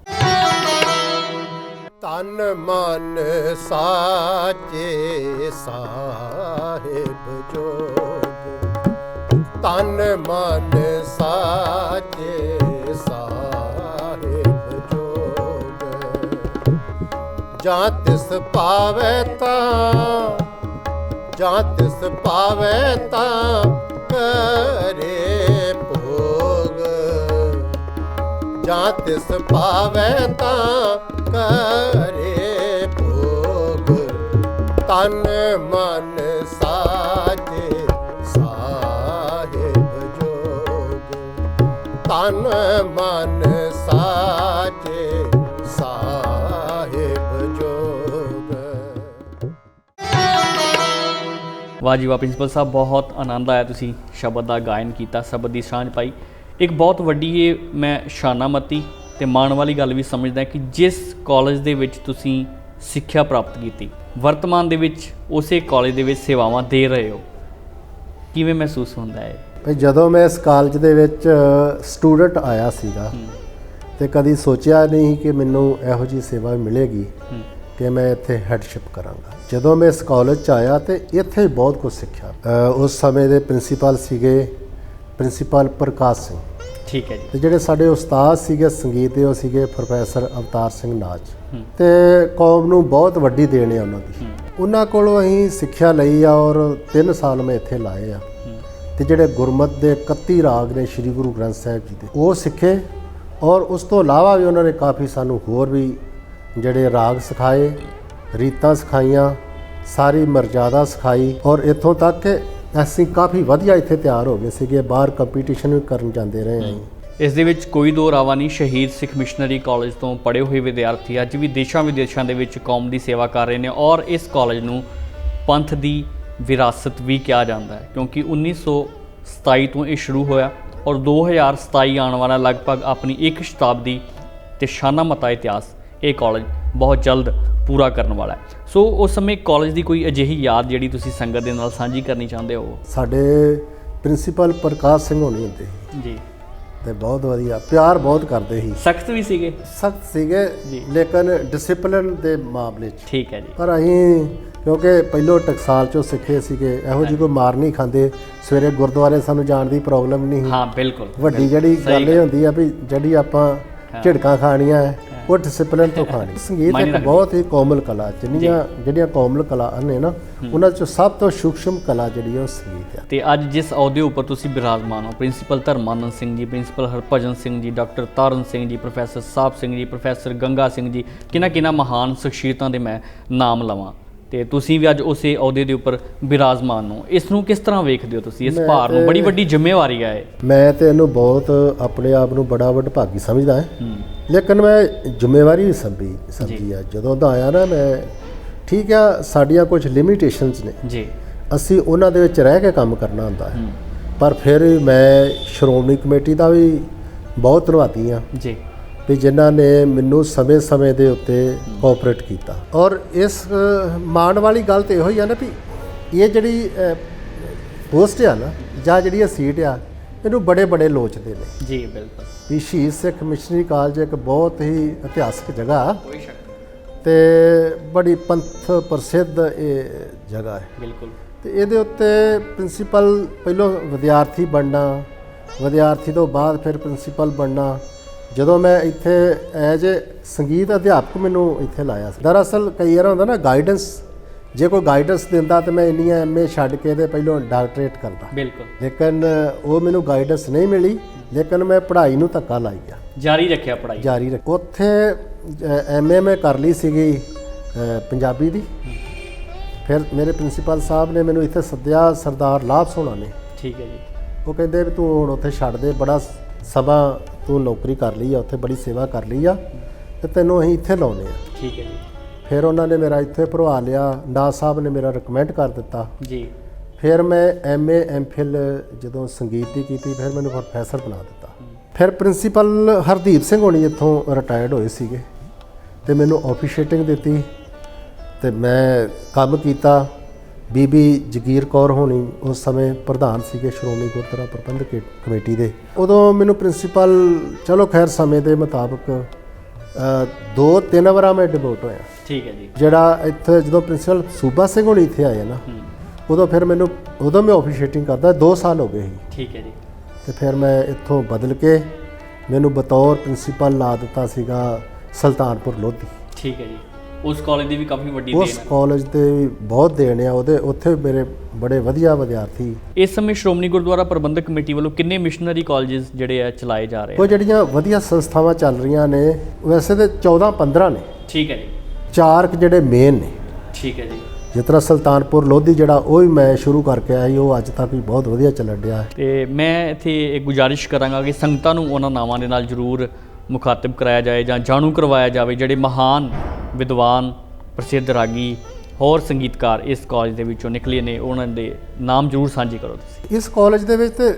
ਤਨ ਮਨ ਸਾਚੇ ਸਾਹਿਬ ਜੋਗ ਤਨ ਮਨ ਸਾਚੇ ਸਾਹਿਬ ਜੋਗ। ਜਾਂ ਤਿਸ ਪਾਵੇ ਤਾਂ, ਜਾਂ ਤਿਸ ਪਾਵੇ ਤਾਂ ਕਰੇ ਭੋਗ। ਜਾਂ ਤਿਸ ਪਾਵੇ ਤਾਂ ਕਰੇ ਭੋਗ। ਤਨ ਮਨ ਤਨ ਮਨ ਸਾਜੇ, ਸਾਹਿਬ ਜੋਗ। ਵਾਹ ਜੀ ਵਾਹ, ਪ੍ਰਿੰਸੀਪਲ ਸਾਹਿਬ, ਬਹੁਤ ਆਨੰਦ ਆਇਆ ਤੁਸੀਂ ਸ਼ਬਦ ਦਾ ਗਾਇਨ ਕੀਤਾ, ਸ਼ਬਦ ਦੀ ਸਾਂਝ ਪਾਈ। ਇੱਕ ਬਹੁਤ ਵੱਡੀ ਇਹ ਮੈਂ ਸ਼ਾਨਾਮਤੀ ਤੇ ਮਾਣ ਵਾਲੀ ਗੱਲ ਵੀ ਸਮਝਦਾ ਕਿ ਜਿਸ ਕਾਲਜ ਦੇ ਵਿੱਚ ਤੁਸੀਂ ਸਿੱਖਿਆ ਪ੍ਰਾਪਤ ਕੀਤੀ, ਵਰਤਮਾਨ ਦੇ ਵਿੱਚ ਉਸੇ ਕਾਲਜ ਦੇ ਵਿੱਚ ਸੇਵਾਵਾਂ ਦੇ ਰਹੇ ਹੋ, ਕਿਵੇਂ ਮਹਿਸੂਸ ਹੁੰਦਾ ਹੈ? ਭਈ ਜਦੋਂ ਮੈਂ ਇਸ ਕਾਲਜ ਦੇ ਵਿੱਚ ਸਟੂਡੈਂਟ ਆਇਆ ਸੀਗਾ ਤੇ ਕਦੀ ਸੋਚਿਆ ਨਹੀਂ ਕਿ ਮੈਨੂੰ ਇਹੋ ਜੀ ਸੇਵਾ ਮਿਲੇਗੀ ਕਿ ਮੈਂ ਇੱਥੇ ਹੈਡਸ਼ਿਪ ਕਰਾਂਗਾ। ਜਦੋਂ ਮੈਂ ਇਸ ਕਾਲਜ ਚ ਆਇਆ ਤੇ ਇੱਥੇ ਬਹੁਤ ਕੁਝ ਸਿੱਖਿਆ। ਉਸ ਸਮੇਂ ਦੇ ਪ੍ਰਿੰਸੀਪਲ ਸੀਗੇ ਪ੍ਰਿੰਸੀਪਲ ਪ੍ਰਕਾਸ਼ ਸਿੰਘ। ਠੀਕ ਹੈ ਜੀ। ਤੇ ਜਿਹੜੇ ਸਾਡੇ ਉਸਤਾਦ ਸੀਗੇ ਸੰਗੀਤ ਦੇ ਉਹ ਸੀਗੇ ਪ੍ਰੋਫੈਸਰ ਅਵਤਾਰ ਸਿੰਘ ਹੂੰ। ਤੇ ਕੌਮ ਨੂੰ ਬਹੁਤ ਵੱਡੀ ਦੇਣ ਹੈ ਉਹਨਾਂ ਦੀ। ਉਹਨਾਂ ਕੋਲੋਂ ਅਸੀਂ ਸਿੱਖਿਆ ਲਈ ਆ ਔਰ 3 ਸਾਲ ਮੈਂ ਇੱਥੇ ਲਾਏ ਆ। ਤੇ ਜਿਹੜੇ ਗੁਰਮਤ ਦੇ 31 ਰਾਗ ਨੇ ਸ੍ਰੀ ਗੁਰੂ ਗ੍ਰੰਥ ਸਾਹਿਬ ਜੀ ਦੇ, ਉਹ ਸਿੱਖੇ ਔਰ ਉਸ ਤੋਂ ਇਲਾਵਾ ਵੀ ਉਹਨਾਂ ਨੇ ਕਾਫੀ ਸਾਨੂੰ ਹੋਰ ਵੀ ਜਿਹੜੇ ਰਾਗ ਸਿਖਾਏ, ਰੀਤਾਂ ਸਿਖਾਈਆਂ, ਸਾਰੀ ਮਰਜ਼ਾਦਾ ਸਿਖਾਈ ਔਰ ਇੱਥੋਂ ਤੱਕ ਕਿ ਅਸੀਂ ਕਾਫੀ ਵਧੀਆ ਇੱਥੇ ਤਿਆਰ ਹੋ ਗਏ ਸੀਗੇ, ਬਾਹਰ ਕੰਪੀਟੀਸ਼ਨ ਵੀ ਕਰਨ ਜਾਂਦੇ ਰਹੇ ਹਾਂ। ਅਸੀਂ ਇਸ ਦੇ ਵਿੱਚ ਕੋਈ ਦੋ ਰਾਵਾ ਨਹੀਂ, ਸ਼ਹੀਦ ਸਿੱਖ ਮਿਸ਼ਨਰੀ ਕਾਲਜ ਤੋਂ ਪੜ੍ਹੇ ਹੋਏ ਵਿਦਿਆਰਥੀ ਅੱਜ ਵੀ ਦੇਸ਼ਾਂ ਵਿਦੇਸ਼ਾਂ ਦੇ ਵਿੱਚ ਕੌਮ ਦੀ ਸੇਵਾ ਕਰ ਰਹੇ ਨੇ ਔਰ ਇਸ ਕਾਲਜ ਨੂੰ ਪੰਥ ਦੀ ਵਿਰਾਸਤ ਵੀ ਕਿਹਾ ਜਾਂਦਾ ਹੈ ਕਿਉਂਕਿ 1927 ਤੋਂ ਇਹ ਸ਼ੁਰੂ ਹੋਇਆ ਔਰ 2027 ਆਉਣ ਵਾਲਾ ਲਗਭਗ ਆਪਣੀ ਇੱਕ ਸ਼ਤਾਬਦੀ ਤੇ ਸ਼ਾਨਾ ਮਤਾ ਇਤਿਹਾਸ ਇਹ ਕਾਲਜ ਬਹੁਤ ਜਲਦ ਪੂਰਾ ਕਰਨ ਵਾਲਾ ਹੈ। ਸੋ ਉਸ ਸਮੇਂ ਕਾਲਜ ਦੀ ਕੋਈ ਅਜਿਹੀ ਯਾਦ ਜਿਹੜੀ ਤੁਸੀਂ ਸੰਗਤ ਦੇ ਨਾਲ ਸਾਂਝੀ ਕਰਨੀ ਚਾਹੁੰਦੇ ਹੋ? ਸਾਡੇ ਪ੍ਰਿੰਸੀਪਲ ਪ੍ਰਕਾਸ਼ ਸਿੰਘ ਹੋਣੀ ਹੁੰਦੇ ਜੀ। ਤੇ ਬਹੁਤ ਵਧੀਆ ਪਿਆਰ ਬਹੁਤ ਕਰਦੇ ਸੀ। ਸਖਤ ਵੀ ਸੀਗੇ? ਸਖਤ ਸੀਗੇ। ਲੇਕਿਨ ਡਿਸਪਲਿਨ ਦੇ ਮਾਮਲੇ 'ਚ। ਠੀਕ ਹੈ ਜੀ। ਪਰ ਅਸੀਂ ਕਿਉਂਕਿ ਪਹਿਲੋਂ ਟਕਸਾਲ ਚੋਂ ਸਿੱਖੇ ਸੀਗੇ ਇਹੋ ਜਿਹੀ ਕੋਈ ਮਾਰ ਨਹੀਂ ਖਾਂਦੇ। ਸਵੇਰੇ ਗੁਰਦੁਆਰੇ ਸਾਨੂੰ ਜਾਣ ਦੀ ਪ੍ਰੋਬਲਮ ਨਹੀਂ ਹਾਂ ਬਿਲਕੁਲ। ਵੱਡੀ ਜਿਹੜੀ ਗੱਲ ਇਹ ਹੁੰਦੀ ਆ ਵੀ ਜਿਹੜੀ ਆਪਾਂ ਝਿੜਕਾਂ ਖਾਣੀਆਂ ਹੈ, ਉਹ ਡਿਸਪਲਿਨ ਤੋਂ ਖਾਣੀ। ਸੰਗੀਤ ਇੱਕ। ਬਹੁਤ ਹੀ ਕੋਮਲ ਕਲਾ ਜਿੰਨੀਆਂ ਜਿਹੜੀਆਂ ਕੋਮਲ ਕਲਾ ਨੇ ਨਾ ਉਹਨਾਂ ਚੋਂ ਸਭ ਤੋਂ ਸੂਖਸ਼ਮ ਕਲਾ ਜਿਹੜੀ ਉਹ ਸੰਗੀਤ ਆ। ਤੇ ਅੱਜ ਜਿਸ ਅਹੁਦੇ ਉੱਪਰ ਤੁਸੀਂ ਬਿਰਾਜਮਾਨ ਹੋ principal ਧਰਮਾਨੰਦ Singh ji principal Harbhajan Singh ji doctor Taran Singh ji professor Sahib Singh ji professor Ganga Singh ji ਕਿਹਨਾਂ ਕਿਹਨਾਂ ਮਹਾਨ ਸ਼ਖਸੀਅਤਾਂ ਦੇ ਮੈਂ ਨਾਮ ਲਵਾਂ। ਤੇ ਤੁਸੀਂ ਵੀ ਅੱਜ ਉਸੇ ਅਹੁਦੇ ਦੇ ਉੱਪਰ ਬਿਰਾਜਮਾਨ ਹੋ। ਇਸ ਨੂੰ ਕਿਸ ਤਰ੍ਹਾਂ ਵੇਖਦੇ ਹੋ ਤੁਸੀਂ? ਇਸ ਭਾਰ ਨੂੰ? ਬੜੀ ਵੱਡੀ ਜ਼ਿੰਮੇਵਾਰੀ ਹੈ ਮੈਂ ਤੇ ਇਹਨੂੰ ਬਹੁਤ ਆਪਣੇ ਆਪ ਨੂੰ ਬੜਾ ਵਡਭਾਗੀ ਸਮਝਦਾ ਹਾਂ। ਲੇਕਿਨ ਮੈਂ ਜ਼ਿੰਮੇਵਾਰੀ ਵੀ ਸਮਝੀ ਸਮਝੀ ਆ। ਜਦੋਂ ਦਾ ਆਇਆ ਨਾ ਮੈਂ ਠੀਕ ਆ ਸਾਡੀਆਂ ਕੁਝ ਲਿਮਿਟੇਸ਼ਨਸ ਨੇ। ਜੀ। ਅਸੀਂ ਉਹਨਾਂ ਦੇ ਵਿੱਚ ਰਹਿ ਕੇ ਕੰਮ ਕਰਨਾ ਹੁੰਦਾ ਹੈ। ਪਰ ਫਿਰ ਮੈਂ ਸ਼੍ਰੋਮਣੀ ਕਮੇਟੀ ਦਾ ਵੀ ਬਹੁਤ ਧੰਨਵਾਦੀ ਆ ਜੀ। ਵੀ ਜਿਨ੍ਹਾਂ ਨੇ ਮੈਨੂੰ ਸਮੇਂ-ਸਮੇਂ ਦੇ ਉੱਤੇ ਕੋਆਪਰੇਟ ਕੀਤਾ। ਔਰ ਇਸ ਮਾਣ ਵਾਲੀ ਗੱਲ ਤੇ ਇਹੋ ਹੀ ਆ ਨਾ ਵੀ ਇਹ ਜਿਹੜੀ ਪੋਸਟ ਆ ਨਾ ਜਾਂ ਜਿਹੜੀ ਇਹ ਸੀਟ ਆ ਇਹਨੂੰ ਬੜੇ ਬੜੇ ਲੋਚਦੇ ਨੇ। ਜੀ ਬਿਲਕੁਲ। ਵੀ ਸ਼ਹੀਦ ਸਿੱਖ ਮਿਸ਼ਨਰੀ ਕਾਲਜ ਇੱਕ ਬਹੁਤ ਹੀ ਇਤਿਹਾਸਕ ਜਗ੍ਹਾ ਕੋਈ ਸ਼ੱਕ ਤੇ ਬੜੀ ਪੰਥ ਪ੍ਰਸਿੱਧ ਇਹ ਜਗ੍ਹਾ ਹੈ। ਬਿਲਕੁਲ। ਤੇ ਇਹਦੇ ਉੱਤੇ ਪ੍ਰਿੰਸੀਪਲ ਪਹਿਲੋਂ ਵਿਦਿਆਰਥੀ ਬਣਨਾ ਵਿਦਿਆਰਥੀ ਤੋਂ ਬਾਅਦ ਫਿਰ ਪ੍ਰਿੰਸੀਪਲ ਬਣਨਾ ਜਦੋਂ ਮੈਂ ਇੱਥੇ ਐਜ ਸੰਗੀਤ ਅਧਿਆਪਕ ਮੈਨੂੰ ਇੱਥੇ ਲਾਇਆ ਸੀ। ਦਰਅਸਲ ਕਈ ਵਾਰ ਹੁੰਦਾ ਨਾ ਗਾਈਡੈਂਸ ਜੇ ਕੋਈ ਗਾਈਡੈਂਸ ਦਿੰਦਾ ਤੇ ਮੈਂ ਇੰਨੀਆਂ ਐਮਏ ਛੱਡ ਕੇ ਤੇ ਪਹਿਲੋਂ ਡਾਕਟਰੇਟ ਕਰਦਾ। ਬਿਲਕੁਲ। ਲੇਕਿਨ ਉਹ ਮੈਨੂੰ ਗਾਈਡੈਂਸ ਨਹੀਂ ਮਿਲੀ ਲੇਕਿਨ ਮੈਂ ਪੜ੍ਹਾਈ ਨੂੰ ਧੱਕਾ ਲਾਈ ਗਿਆ ਜਾਰੀ ਰੱਖਿਆ ਪੜਾਈ ਜਾਰੀ ਰੱਖ ਉੱਥੇ ਐਮਏ ਮੈਂ ਕਰ ਲਈ ਸੀਗੀ ਪੰਜਾਬੀ ਦੀ। ਫਿਰ ਮੇਰੇ ਪ੍ਰਿੰਸੀਪਲ ਸਾਹਿਬ ਨੇ ਮੈਨੂੰ ਇੱਥੇ ਸੱਦਿਆ ਸਰਦਾਰ ਲਾਭ ਸੋਣਾ ਨੇ। ਠੀਕ ਹੈ ਜੀ। ਉਹ ਕਹਿੰਦੇ ਵੀ ਤੂੰ ਹੁਣ ਉੱਥੇ ਛੱਡ ਦੇ ਬੜਾ ਸਮਾਂ ਤੂੰ ਨੌਕਰੀ ਕਰ ਲਈ ਆ ਉੱਥੇ ਬੜੀ ਸੇਵਾ ਕਰ ਲਈ ਆ ਤੇ ਤੈਨੂੰ ਅਸੀਂ ਇੱਥੇ ਲਾਉਨੇ ਆ। ਠੀਕ ਹੈ ਜੀ। ਫਿਰ ਉਹਨਾਂ ਨੇ ਮੇਰਾ ਇੱਥੇ ਭਰਵਾ ਲਿਆ ਨਾ ਸਾਹਿਬ ਨੇ ਮੇਰਾ ਰეკਮੈਂਡ ਕਰ ਦਿੱਤਾ। ਜੀ। ਫਿਰ ਮੈਂ ਐਮਏ ਐਮਫਿਲ ਜਦੋਂ ਸੰਗੀਤ ਦੀ ਕੀਤੀ ਫਿਰ ਮੈਨੂੰ ਪ੍ਰੋਫੈਸਰ ਬਣਾ ਦਿੱਤਾ। ਫਿਰ ਪ੍ਰਿੰਸੀਪਲ ਹਰਦੀਪ ਸਿੰਘ ਹੋਣੀ ਇੱਥੋਂ ਰਿਟਾਇਰਡ ਹੋਏ ਸੀਗੇ ਤੇ ਮੈਨੂੰ ਆਫੀਸ਼ੀਏਟਿੰਗ ਦਿੱਤੀ ਤੇ ਮੈਂ ਕੰਮ ਕੀਤਾ। ਬੀਬੀ ਜਗੀਰ ਕੌਰ ਹੋਣੀ ਉਸ ਸਮੇਂ ਪ੍ਰਧਾਨ ਸੀਗੇ ਸ਼੍ਰੋਮਣੀ ਗੁਰਦੁਆਰਾ ਪ੍ਰਬੰਧਕ ਕਮੇਟੀ ਦੇ। ਉਦੋਂ ਮੈਨੂੰ ਪ੍ਰਿੰਸੀਪਲ ਚਲੋ ਖੈਰ ਸਮੇਂ ਦੇ ਮੁਤਾਬਕ ਦੋ ਤਿੰਨ ਵਾਰਾਂ ਮੈਂ ਡਿਮੋਟ ਹੋਇਆ। ਠੀਕ ਹੈ ਜੀ। ਜਿਹੜਾ ਇੱਥੇ ਜਦੋਂ ਪ੍ਰਿੰਸੀਪਲ ਸੂਬਾ ਸਿੰਘ ਹੋਣੀ ਇੱਥੇ ਆਏ ਨਾ ਉਦੋਂ ਫਿਰ ਮੈਨੂੰ ਉਦੋਂ ਮੈਂ ਆਫੀਸ਼ੀਏਟਿੰਗ ਕਰਦਾ 2 ਸਾਲ ਹੋ ਗਏ ਸੀ। ਠੀਕ ਹੈ ਜੀ। ਤੇ ਫਿਰ ਮੈਂ ਇੱਥੋਂ ਬਦਲ ਕੇ ਮੈਨੂੰ ਬਤੌਰ ਪ੍ਰਿੰਸੀਪਲ ਲਾ ਦਿੱਤਾ ਸੀਗਾ ਸੁਲਤਾਨਪੁਰ ਲੋਧੀ। ਠੀਕ ਹੈ ਜੀ। ਉਸ ਕਾਲਜ ਦੀ ਵੀ ਕਾਫੀ ਵੱਡੀ ਉਸ ਦੇਣ ਹੈ। ਕਾਲਜ ਦੇ ਵੀ ਬਹੁਤ ਦੇਣ ਆ ਉਹਦੇ ਉੱਥੇ ਮੇਰੇ ਬੜੇ ਵਧੀਆ ਵਿਦਿਆਰਥੀ। ਇਸ ਸਮੇਂ ਸ਼੍ਰੋਮਣੀ ਗੁਰਦੁਆਰਾ ਪ੍ਰਬੰਧਕ ਕਮੇਟੀ ਵੱਲੋਂ ਕਿੰਨੇ ਮਿਸ਼ਨਰੀ ਕਾਲਜਸ ਜਿਹੜੇ ਆ ਚਲਾਏ ਜਾ ਰਹੇ ਉਹ ਆ ਜਿਹੜੀਆਂ ਵਧੀਆ ਸੰਸਥਾਵਾਂ ਚੱਲ ਰਹੀਆਂ ਨੇ ਵੈਸੇ ਤੇ 14 15 ਨੇ। ਠੀਕ ਹੈ ਜੀ। ਚਾਰ ਕੁ ਜਿਹੜੇ ਮੇਨ ਨੇ। ਠੀਕ ਹੈ ਜੀ। ਜਿਸ ਤਰ੍ਹਾਂ ਸੁਲਤਾਨਪੁਰ ਲੋਧੀ ਜਿਹੜਾ ਉਹ ਵੀ ਮੈਂ ਸ਼ੁਰੂ ਕਰਕੇ ਆਇਆ ਸੀ ਉਹ ਅੱਜ ਤੱਕ ਵੀ ਬਹੁਤ ਵਧੀਆ ਚੱਲਣ ਡਿਆ ਹੈ। ਤੇ ਮੈਂ ਇੱਥੇ ਇੱਕ ਗੁਜ਼ਾਰਿਸ਼ ਕਰਾਂਗਾ ਕਿ ਸੰਗਤਾਂ ਨੂੰ ਉਹਨਾਂ ਨਾਵਾਂ ਦੇ ਨਾਲ ਜ਼ਰੂਰ ਮੁਖਾਤਿਬ ਕਰਾਇਆ ਜਾਏ ਜਾਂ ਜਾਣੂ ਕਰਵਾਇਆ ਜਾਵੇ ਜਿਹੜੇ ਮਹਾਨ ਵਿਦਵਾਨ ਪ੍ਰਸਿੱਧ ਰਾਗੀ ਹੋਰ ਸੰਗੀਤਕਾਰ ਇਸ ਕਾਲਜ ਦੇ ਵਿੱਚੋਂ ਨਿਕਲੇ ਨੇ ਉਹਨਾਂ ਦੇ ਨਾਮ ਜ਼ਰੂਰ ਸਾਂਝੇ ਕਰੋ ਤੁਸੀਂ। ਇਸ ਕਾਲਜ ਦੇ ਵਿੱਚ ਤੇ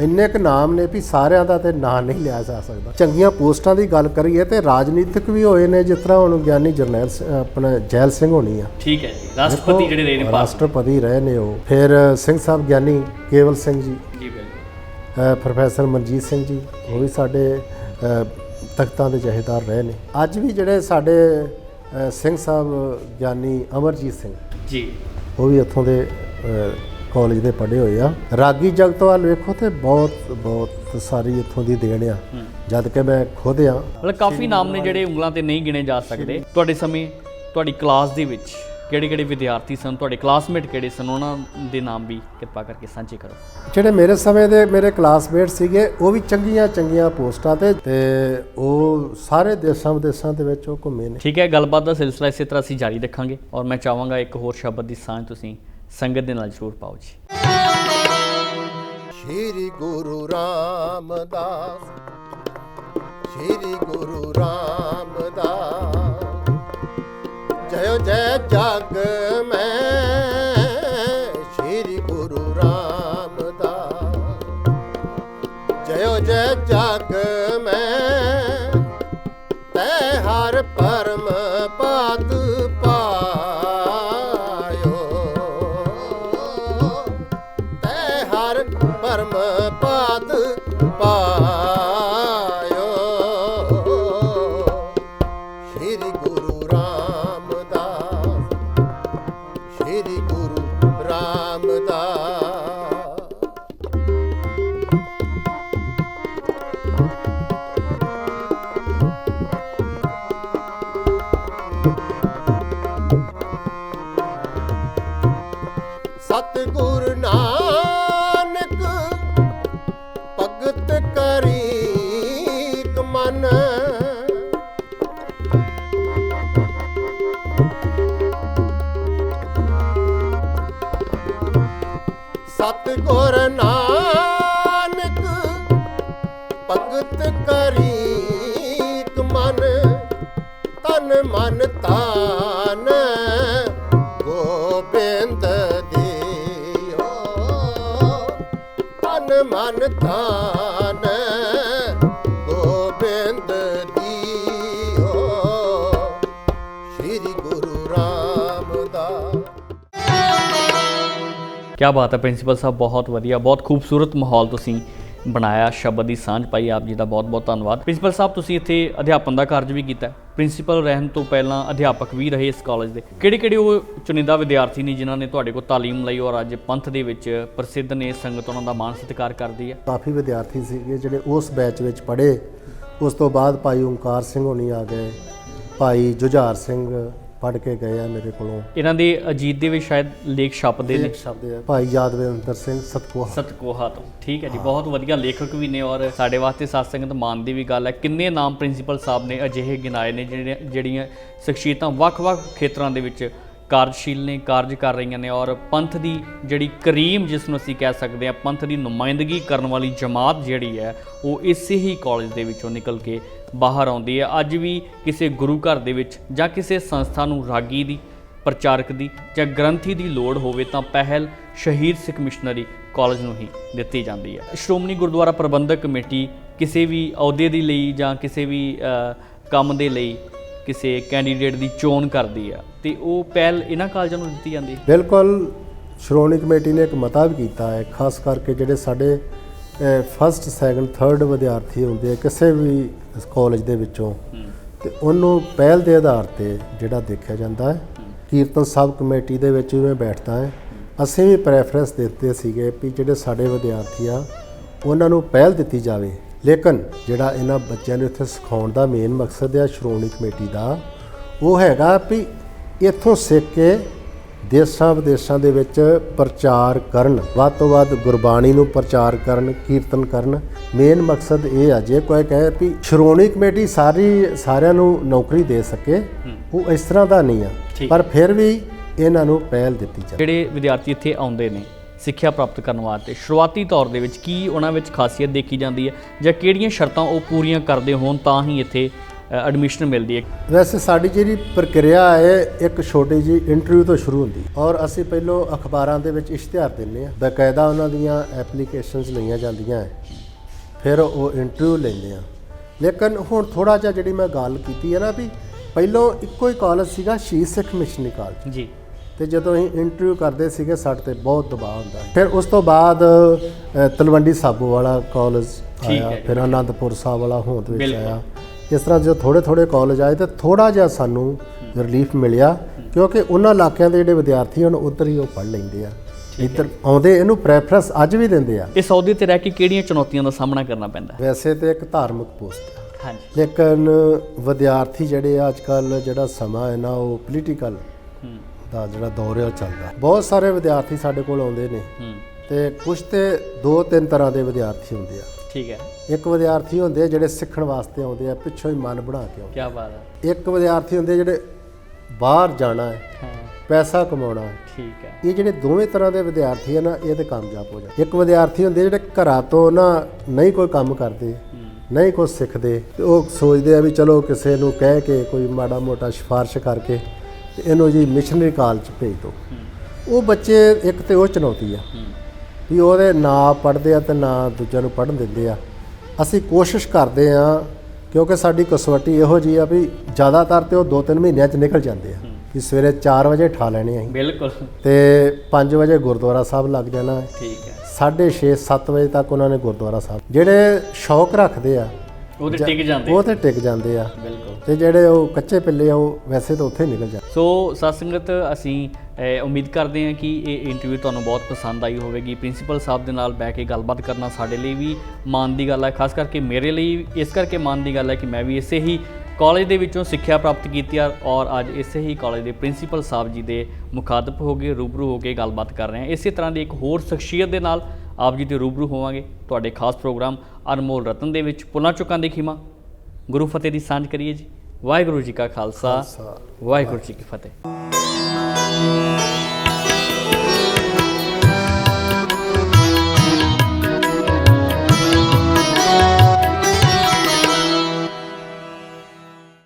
ਇੰਨੇ ਕੁ ਨਾਮ ਨੇ ਵੀ ਸਾਰਿਆਂ ਦਾ ਤੇ ਨਾਂ ਨਹੀਂ ਲਿਆ ਜਾ ਸਕਦਾ। ਚੰਗੀਆਂ ਪੋਸਟਾਂ ਦੀ ਗੱਲ ਕਰੀਏ ਤੇ ਰਾਜਨੀਤਿਕ ਵੀ ਹੋਏ ਨੇ ਜਿਸ ਤਰ੍ਹਾਂ ਹੁਣ ਗਿਆਨੀ ਜਰਨੈਲ ਆਪਣਾ ਜੈਲ ਸਿੰਘ ਹੋਣੀ ਆ। ਠੀਕ ਹੈ ਜੀ ਰਾਸ਼ਟਰਪਤੀ ਜਿਹੜੇ ਰਹੇ ਨੇ ਰਾਸ਼ਟਰਪਤੀ ਰਹੇ ਨੇ ਉਹ। ਫਿਰ ਸਿੰਘ ਸਾਹਿਬ ਗਿਆਨੀ ਕੇਵਲ ਸਿੰਘ ਜੀ। ਜੀ ਬਿਲਕੁਲ। ਪ੍ਰੋਫੈਸਰ ਮਨਜੀਤ ਸਿੰਘ ਜੀ ਉਹ ਵੀ ਸਾਡੇ ਤਖਤਾਂ ਦੇ ਜਹੇਦਾਰ ਰਹੇ ਨੇ। ਅੱਜ ਵੀ ਜਿਹੜੇ ਸਾਡੇ ਸਿੰਘ ਸਾਹਿਬ ਗਿਆਨੀ ਅਮਰਜੀਤ ਸਿੰਘ ਜੀ। ਉਹ ਵੀ ਇੱਥੋਂ ਦੇ ਕਾਲਜ ਦੇ ਪੜ੍ਹੇ ਹੋਏ ਆ। ਰਾਗੀ ਜਗਤ ਵੱਲ ਵੇਖੋ ਤੇ ਬਹੁਤ ਬਹੁਤ ਸਾਰੀ ਇੱਥੋਂ ਦੀ ਦੇਣ ਆ। ਜਦ ਕਿ ਮੈਂ ਖੁਦ ਆ। ਮਤਲਬ ਕਾਫੀ ਨਾਮ ਨੇ ਜਿਹੜੇ ਉਂਗਲਾਂ ਤੇ ਨਹੀਂ ਗਿਣੇ ਜਾ ਸਕਦੇ। ਤੁਹਾਡੇ ਸਮੇਂ ਤੁਹਾਡੀ ਕਲਾਸ ਦੇ ਵਿੱਚ ਕਿਹੜੇ ਕਿਹੜੇ ਵਿਦਿਆਰਥੀ ਸਨ ਤੁਹਾਡੇ ਕਲਾਸਮੇਟ ਕਿਹੜੇ ਸਨ ਉਹਨਾਂ ਦੇ ਨਾਮ ਵੀ ਕਿਰਪਾ ਕਰਕੇ ਸਾਂਝੇ ਕਰੋ। ਜਿਹੜੇ ਮੇਰੇ ਸਮੇਂ ਦੇ ਮੇਰੇ ਕਲਾਸਮੇਟ ਸੀਗੇ ਉਹ ਵੀ ਚੰਗੀਆਂ ਚੰਗੀਆਂ ਪੋਸਟਾਂ ਤੇ ਤੇ ਉਹ ਸਾਰੇ ਦੇਸ਼ਾਂ ਵਿਦੇਸ਼ਾਂ ਦੇ ਵਿੱਚ ਉਹ ਘੁੰਮੇ ਨੇ। ਠੀਕ ਹੈ ਗੱਲਬਾਤ ਦਾ ਸਿਲਸਿਲਾ ਇਸੇ ਤਰ੍ਹਾਂ ਅਸੀਂ ਜਾਰੀ ਰੱਖਾਂਗੇ ਔਰ ਮੈਂ ਚਾਹਾਂਗਾ ਇੱਕ ਹੋਰ ਸ਼ਬਦ ਦੀ ਸਾਂਝ ਤੁਸੀਂ ਸੰਗਤ ਦੇ ਨਾਲ ਜ਼ਰੂਰ ਪਾਓ ਜੀ। ਸ਼੍ਰੀ ਗੁਰੂ ਰਾਮਦਾਸ ਸ਼੍ਰੀ ਗੁਰੂ ਰਾਮਦਾਸ ਜੈ ਜਗ ਤਨ ਮਨ ਤਾਨ ਗੋਬਿੰਦ ਦਿਓ। ਤਨ ਮਨ ਤਾਨ ਗੋਬਿੰਦ ਦਿਓ। ਸ੍ਰੀ ਗੁਰੂ ਰਾਮਦਾਸ। ਕੀ ਬਾਤ ਹੈ, ਪ੍ਰਿੰਸੀਪਲ ਸਾਹਿਬ, ਬਹੁਤ ਵਧੀਆ, ਬਹੁਤ ਖੂਬਸੂਰਤ ਮਾਹੌਲ ਤੁਸੀਂ ਬਣਾਇਆ, ਸ਼ਬਦ ਦੀ ਸਾਂਝ ਪਾਈ, ਆਪ ਜੀ ਦਾ ਬਹੁਤ ਬਹੁਤ ਧੰਨਵਾਦ। ਪ੍ਰਿੰਸੀਪਲ ਸਾਹਿਬ, ਤੁਸੀਂ ਇੱਥੇ ਅਧਿਆਪਨ ਦਾ ਕਾਰਜ ਵੀ ਕੀਤਾ। ਪ੍ਰਿੰਸੀਪਲ ਰਹਿਣ ਤੋਂ ਪਹਿਲਾਂ ਅਧਿਆਪਕ ਵੀ ਰਹੇ ਇਸ ਕਾਲਜ ਦੇ। ਕਿਹੜੇ ਕਿਹੜੇ ਉਹ ਚੁਣਿੰਦਾ ਵਿਦਿਆਰਥੀ ਨੇ ਜਿਨ੍ਹਾਂ ਨੇ ਤੁਹਾਡੇ ਕੋਲ ਤਾਲੀਮ ਲਈ ਔਰ ਅੱਜ ਪੰਥ ਦੇ ਵਿੱਚ ਪ੍ਰਸਿੱਧ ਨੇ, ਸੰਗਤ ਉਹਨਾਂ ਦਾ ਮਾਣ ਸਤਿਕਾਰ ਕਰਦੀ ਹੈ? ਕਾਫੀ ਵਿਦਿਆਰਥੀ ਸੀਗੇ ਜਿਹੜੇ ਉਸ ਬੈਚ ਵਿੱਚ ਪੜ੍ਹੇ। ਉਸ ਤੋਂ ਬਾਅਦ ਭਾਈ ਓਮਕਾਰ ਸਿੰਘ ਹੋਣੀ ਆ ਗਏ, ਭਾਈ ਜੁਝਾਰ ਸਿੰਘ ਪੜ੍ਹ ਕੇ ਗਏ ਆ ਮੇਰੇ ਕੋਲੋਂ। ਇਹਨਾਂ ਦੇ ਅਜੀਤ ਦੇ ਵਿੱਚ ਸ਼ਾਇਦ ਲੇਖ ਛਪਦੇ ਨੇ। ਇੱਕ ਸ਼ਬਦ ਹੈ ਭਾਈ ਯਾਦਵਿੰਦਰ ਸਿੰਘ ਸਤਪੁਰਾ ਸਤਕੋਹਾ ਤੋਂ। ਠੀਕ ਹੈ ਜੀ ਬਹੁਤ ਵਧੀਆ ਲੇਖਕ ਵੀ ਨੇ ਔਰ ਸਾਡੇ ਵਾਸਤੇ ਸਾਧ ਸੰਗਤ ਮਾਨ ਦੀ ਵੀ ਗੱਲ ਹੈ। ਕਿੰਨੇ ਨਾਮ ਪ੍ਰਿੰਸੀਪਲ ਸਾਹਿਬ ਨੇ ਅਜਿਹੇ ਗਿਣਾਏ ਨੇ ਜਿਹੜੇ ਜਿਹੜੀਆਂ ਸ਼ਖਸੀਅਤਾਂ ਵੱਖ-ਵੱਖ ਖੇਤਰਾਂ ਦੇ ਵਿੱਚ ਕਾਰਜਸ਼ੀਲ ਨੇ, ਕਾਰਜ ਕਰ ਰਹੀਆਂ ਨੇ ਔਰ ਪੰਥ ਦੀ ਜਿਹੜੀ ਕਰੀਮ ਜਿਸ ਨੂੰ ਅਸੀਂ ਕਹਿ ਸਕਦੇ ਹਾਂ, ਪੰਥ ਦੀ ਨੁਮਾਇੰਦਗੀ ਕਰਨ ਵਾਲੀ ਜਮਾਤ ਜਿਹੜੀ ਹੈ, ਉਹ ਇਸੇ ਹੀ ਕਾਲਜ ਦੇ ਵਿੱਚੋਂ ਨਿਕਲ ਕੇ ਬਾਹਰ ਆਉਂਦੀ ਹੈ। ਅੱਜ ਵੀ ਕਿਸੇ ਗੁਰੂ ਘਰ ਦੇ ਵਿੱਚ ਜਾਂ ਕਿਸੇ ਸੰਸਥਾ ਨੂੰ ਰਾਗੀ ਦੀ, ਪ੍ਰਚਾਰਕ ਦੀ ਜਾਂ ਗ੍ਰੰਥੀ ਦੀ ਲੋੜ ਹੋਵੇ ਤਾਂ ਪਹਿਲ ਸ਼ਹੀਦ ਸਿੱਖ ਮਿਸ਼ਨਰੀ ਕਾਲਜ ਨੂੰ ਹੀ ਦਿੱਤੀ ਜਾਂਦੀ ਹੈ। ਸ਼੍ਰੋਮਣੀ ਗੁਰਦੁਆਰਾ ਪ੍ਰਬੰਧਕ ਕਮੇਟੀ ਕਿਸੇ ਵੀ ਅਹੁਦੇ ਦੇ ਲਈ ਜਾਂ ਕਿਸੇ ਵੀ ਕੰਮ ਦੇ ਲਈ ਕਿਸੇ ਕੈਂਡੀਡੇਟ ਦੀ ਚੋਣ ਕਰਦੀ ਆ ਤੇ ਉਹ ਪਹਿਲ ਇਹਨਾਂ ਕਾਲਜਾਂ ਨੂੰ ਦਿੱਤੀ ਜਾਂਦੀ? ਹੈ ਬਿਲਕੁਲ ਸ਼੍ਰੋਮਣੀ ਕਮੇਟੀ ਨੇ ਇੱਕ ਮਤਾ ਵੀ ਕੀਤਾ ਹੈ ਖਾਸ ਕਰਕੇ ਜਿਹੜੇ ਸਾਡੇ ਫਸਟ ਸੈਕੰਡ ਥਰਡ ਵਿਦਿਆਰਥੀ ਹੁੰਦੇ ਆ ਕਿਸੇ ਵੀ ਕਾਲਜ ਦੇ ਵਿੱਚੋਂ ਤੇ ਉਹਨੂੰ ਪਹਿਲ ਦੇ ਆਧਾਰ ਤੇ ਜਿਹੜਾ ਦੇਖਿਆ ਜਾਂਦਾ ਹੈ ਕੀਰਤਨ ਸਬ ਕਮੇਟੀ ਦੇ ਵਿੱਚ ਵੀ ਮੈਂ ਬੈਠਦਾ ਹੈ। ਅਸੀਂ ਵੀ ਪ੍ਰੈਫਰੈਂਸ ਦਿੱਤੇ ਸੀਗੇ ਵੀ ਜਿਹੜੇ ਸਾਡੇ ਵਿਦਿਆਰਥੀ ਆ ਉਹਨਾਂ ਨੂੰ ਪਹਿਲ ਦਿੱਤੀ ਜਾਵੇ। ਲੇਕਿਨ ਜਿਹੜਾ ਇਹਨਾਂ ਬੱਚਿਆਂ ਨੂੰ ਇੱਥੇ ਸਿਖਾਉਣ ਦਾ ਮੇਨ ਮਕਸਦ ਹੈ ਸ਼੍ਰੋਮਣੀ ਕਮੇਟੀ ਦਾ ਉਹ ਹੈਗਾ ਵੀ ਇੱਥੋਂ ਸਿੱਖ ਕੇ ਦੇਸ਼ਾਂ ਵਿਦੇਸ਼ਾਂ ਦੇ ਵਿੱਚ ਪ੍ਰਚਾਰ ਕਰਨ ਵੱਧ ਤੋਂ ਵੱਧ ਗੁਰਬਾਣੀ ਨੂੰ ਪ੍ਰਚਾਰ ਕਰਨ ਕੀਰਤਨ ਕਰਨ। ਮੇਨ ਮਕਸਦ ਇਹ ਆ ਜੇ ਕੋਈ ਕਹੇ ਵੀ ਸ਼੍ਰੋਮਣੀ ਕਮੇਟੀ ਸਾਰੀ ਸਾਰਿਆਂ ਨੂੰ ਨੌਕਰੀ ਦੇ ਸਕੇ ਉਹ ਇਸ ਤਰ੍ਹਾਂ ਦਾ ਨਹੀਂ ਆ। ਪਰ ਫਿਰ ਵੀ ਇਹਨਾਂ ਨੂੰ ਪਹਿਲ ਦਿੱਤੀ ਜਾਵੇ। ਜਿਹੜੇ ਵਿਦਿਆਰਥੀ ਇੱਥੇ ਆਉਂਦੇ ਨੇ ਸਿੱਖਿਆ ਪ੍ਰਾਪਤ ਕਰਨ ਵਾਸਤੇ। ਸ਼ੁਰੂਆਤੀ ਤੌਰ ਦੇ ਵਿੱਚ ਕੀ ਉਹਨਾਂ ਵਿੱਚ ਖਾਸੀਅਤ ਦੇਖੀ ਜਾਂਦੀ ਹੈ ਜਾਂ ਕਿਹੜੀਆਂ ਸ਼ਰਤਾਂ ਉਹ ਪੂਰੀਆਂ ਕਰਦੇ ਹੋਣ ਤਾਂ ਹੀ ਇੱਥੇ ਐਡਮਿਸ਼ਨ ਮਿਲਦੀ ਹੈ? ਵੈਸੇ ਸਾਡੀ ਜਿਹੜੀ ਪ੍ਰਕਿਰਿਆ ਹੈ ਇੱਕ ਛੋਟੀ ਜੀ ਇੰਟਰਵਿਊ ਤੋਂ ਸ਼ੁਰੂ ਹੁੰਦੀ ਔਰ ਅਸੀਂ ਪਹਿਲੋਂ ਅਖਬਾਰਾਂ ਦੇ ਵਿੱਚ ਇਸ਼ਤਿਹਾਰ ਦਿੰਨੇ ਆ ਬਕਾਇਦਾ ਉਹਨਾਂ ਦੀਆਂ ਐਪਲੀਕੇਸ਼ਨਸ ਲਈਆਂ ਜਾਂਦੀਆਂ ਹੈ। ਫਿਰ ਉਹ ਇੰਟਰਵਿਊ ਲੈਂਦੇ ਆ ਲੇਕਿਨ ਹੁਣ ਥੋੜਾ ਜਿਹਾ ਜਿਹੜੀ ਮੈਂ ਗੱਲ ਕੀਤੀ ਹੈ ਨਾ ਵੀ ਪਹਿਲੋਂ ਇੱਕੋ ਹੀ ਕਾਲਜ ਸੀਗਾ ਸ਼ਹੀਦ ਸਿੱਖ ਮਿਸ਼ਨਰੀ ਕਾਲਜ ਜੀ। ਤੇ ਜਦੋਂ ਅਸੀਂ ਇੰਟਰਵਿਊ ਕਰਦੇ ਸੀਗੇ ਸਾਡੇ ਤੇ ਬਹੁਤ ਦਬਾਅ ਹੁੰਦਾ। ਫਿਰ ਉਸ ਤੋਂ ਬਾਅਦ ਤਲਵੰਡੀ ਸਾਬੋ ਵਾਲਾ ਕਾਲਜ ਆਇਆ। ਫਿਰ ਆਨੰਦਪੁਰ ਸਾਹਿਬ ਵਾਲਾ ਹੋਂਦ ਵਿੱਚ। ਆਇਆ ਇਸ ਤਰ੍ਹਾਂ ਜਦੋਂ ਥੋੜੇ ਥੋੜੇ ਕਾਲਜ ਆਏ ਤੇ ਥੋੜਾ ਜਿਹਾ ਸਾਨੂੰ ਰਿਲੀਫ ਮਿਲਿਆ ਕਿਉਂਕਿ ਉਹਨਾਂ ਇਲਾਕਿਆਂ ਦੇ ਜਿਹੜੇ ਵਿਦਿਆਰਥੀ ਹਨ ਉੱਧਰ ਹੀ ਉਹ ਪੜ੍ਹ ਲੈਂਦੇ ਆ ਇੱਧਰ ਆਉਂਦੇ ਇਹਨੂੰ ਪ੍ਰੈਫਰੈਂਸ ਅੱਜ ਵੀ ਦਿੰਦੇ ਆ ਇਸ ਅਹੁਦੇ ਤੇ ਰਹਿ ਕੇ ਕਿਹੜੀਆਂ ਚੁਣੌਤੀਆਂ ਦਾ ਸਾਹਮਣਾ ਕਰਨਾ ਪੈਂਦਾ? ਵੈਸੇ ਤੇ ਇੱਕ ਧਾਰਮਿਕ ਪੋਸਟ ਹੈ ਹਾਂਜੀ ਲੇਕਿਨ ਵਿਦਿਆਰਥੀ ਜਿਹੜੇ ਆ ਅੱਜ ਕੱਲ ਜਿਹੜਾ ਸਮਾਂ ਹੈ ਨਾ ਉਹ ਪੋਲੀਟੀਕਲ ਦਾ ਜਿਹੜਾ ਦੌਰ ਹੈ ਚੱਲਦਾ ਬਹੁਤ ਸਾਰੇ ਵਿਦਿਆਰਥੀ ਸਾਡੇ ਕੋਲ ਆਉਂਦੇ ਨੇ ਤੇ ਕੁਝ ਤੇ ਦੋ ਤਿੰਨ ਤਰ੍ਹਾਂ ਦੇ ਵਿਦਿਆਰਥੀ ਹੁੰਦੇ ਆ। ਠੀਕ ਹੈ। ਇੱਕ ਵਿਦਿਆਰਥੀ ਹੁੰਦੇ ਆ ਜਿਹੜੇ ਸਿੱਖਣ ਵਾਸਤੇ ਆਉਂਦੇ ਆ ਪਿੱਛੋਂ ਹੀ ਮਨ ਬਣਾ ਕੇ ਆਉਂਦੇ ਕੀ ਬਾਤ ਹੈ। ਇੱਕ ਵਿਦਿਆਰਥੀ ਹੁੰਦੇ ਜਿਹੜੇ ਬਾਹਰ ਜਾਣਾ ਹੈ ਪੈਸਾ ਕਮਾਉਣਾ ਹੈ। ਠੀਕ ਹੈ। ਇਹ ਜਿਹੜੇ ਦੋਵੇਂ ਤਰ੍ਹਾਂ ਦੇ ਵਿਦਿਆਰਥੀ ਆ ਨਾ ਇਹ ਤੇ ਕਾਮਯਾਬ ਹੋ ਜਾਂਦੇ ਇੱਕ ਵਿਦਿਆਰਥੀ ਹੁੰਦੇ ਜਿਹੜੇ ਘਰਾਂ ਤੋਂ ਨਾ ਨਹੀਂ ਕੋਈ ਕੰਮ ਕਰਦੇ ਨਹੀਂ ਕੁਝ ਸਿੱਖਦੇ ਤੇ ਉਹ ਸੋਚਦੇ ਆ ਵੀ ਚਲੋ ਕਿਸੇ ਨੂੰ ਕਹਿ ਕੇ ਕੋਈ ਮਾੜਾ ਮੋਟਾ ਸਿਫਾਰਿਸ਼ ਕਰਕੇ ਤੇ ਇਹਨੂੰ ਜੀ ਮਿਸ਼ਨਰੀ ਕਾਲ ਚ ਭੇਜ ਦਿਓ ਉਹ ਬੱਚੇ ਇੱਕ ਤੇ ਉਹ ਚੁਣੌਤੀ ਆ ਵੀ ਉਹਦੇ ਨਾ ਪੜਦੇ ਆ ਤੇ ਨਾ ਦੂਜਿਆਂ ਨੂੰ ਪੜਨ ਦਿੰਦੇ ਆ। ਅਸੀਂ ਕੋਸ਼ਿਸ਼ ਕਰਦੇ ਆ ਕਿਉਂਕਿ ਸਾਡੀ ਕਸਵੱਟੀ ਇਹੋ ਜੀ ਆ ਵੀ ਜ਼ਿਆਦਾਤਰ ਤੇ ਉਹ 2-3 ਮਹੀਨਿਆਂ ਚ ਨਿਕਲ ਜਾਂਦੇ ਆ ਕਿ ਸਵੇਰੇ 4 ਵਜੇ ਠਾ ਲੈਣੇ ਅਸੀਂ। ਬਿਲਕੁਲ। ਤੇ 5 ਵਜੇ ਗੁਰਦੁਆਰਾ ਸਾਹਿਬ ਲੱਗ ਜਾਣਾ। ਠੀਕ ਹੈ। 6:30 7 ਵਜੇ ਤੱਕ ਉਹਨਾਂ ਨੇ ਗੁਰਦੁਆਰਾ ਸਾਹਿਬ। ਜਿਹੜੇ ਸ਼ੌਕ ਰੱਖਦੇ ਆ ਉਹਦੇ ਟਿਕ ਜਾਂਦੇ ਉਹ ਤੇ ਟਿਕ ਜਾਂਦੇ ਆ। ਬਿਲਕੁਲ। ਤੇ ਜਿਹੜੇ ਉਹ ਕੱਚੇ ਪਿੱਲੇ ਆ ਉਹ ਵੈਸੇ ਤਾਂ ਉੱਥੇ ਨਿਕਲ ਜਾਂਦੇ। ਸੋ ਸਤਸੰਗਤ ਅਸੀਂ ਉਮੀਦ ਕਰਦੇ ਹਾਂ ਕਿ ਇਹ ਇੰਟਰਵਿਊ ਤੁਹਾਨੂੰ ਬਹੁਤ ਪਸੰਦ ਆਈ ਹੋਵੇਗੀ। ਪ੍ਰਿੰਸੀਪਲ ਸਾਹਿਬ ਦੇ ਨਾਲ ਬਹਿ ਕੇ ਗੱਲਬਾਤ ਕਰਨਾ ਸਾਡੇ ਲਈ ਵੀ ਮਾਣ ਦੀ ਗੱਲ ਹੈ ਖਾਸ ਕਰਕੇ ਮੇਰੇ ਲਈ ਇਸ ਕਰਕੇ ਮਾਣ ਦੀ ਗੱਲ ਹੈ ਕਿ ਮੈਂ ਵੀ ਇਸੇ ਹੀ ਕਾਲਜ ਦੇ ਵਿੱਚੋਂ ਸਿੱਖਿਆ ਪ੍ਰਾਪਤ ਕੀਤੀ ਆ ਔਰ ਅੱਜ ਇਸੇ ਹੀ ਕਾਲਜ ਦੇ ਪ੍ਰਿੰਸੀਪਲ ਸਾਹਿਬ ਜੀ ਦੇ ਮੁਖਾਤਬ ਹੋ ਕੇ ਰੂਬਰੂ ਹੋ ਕੇ ਗੱਲਬਾਤ ਕਰ ਰਹੇ ਹਾਂ। ਇਸੇ ਤਰ੍ਹਾਂ ਦੀ ਇੱਕ ਹੋਰ ਸ਼ਖਸੀਅਤ ਦੇ ਨਾਲ ਆਪ ਜੀ ਦੇ ਰੂਬਰੂ ਹੋਵਾਂਗੇ। ਤੁਹਾਡੇ ਖਾਸ ਪ੍ਰੋਗਰਾਮ ਅਨਮੋਲ ਰਤਨ ਦੇ ਵਿੱਚ ਪੁਲਾਂ ਚੁੱਕਾਂ ਦੀ ਖਿਮਾ। ਗੁਰੂ ਫਤਿਹ ਦੀ ਸਾਂਝ ਕਰੀਏ ਜੀ। ਵਾਹਿਗੁਰੂ ਜੀ ਕਾ ਖਾਲਸਾ। ਵਾਹਿਗੁਰੂ ਜੀ ਕੀ ਫਤਿਹ।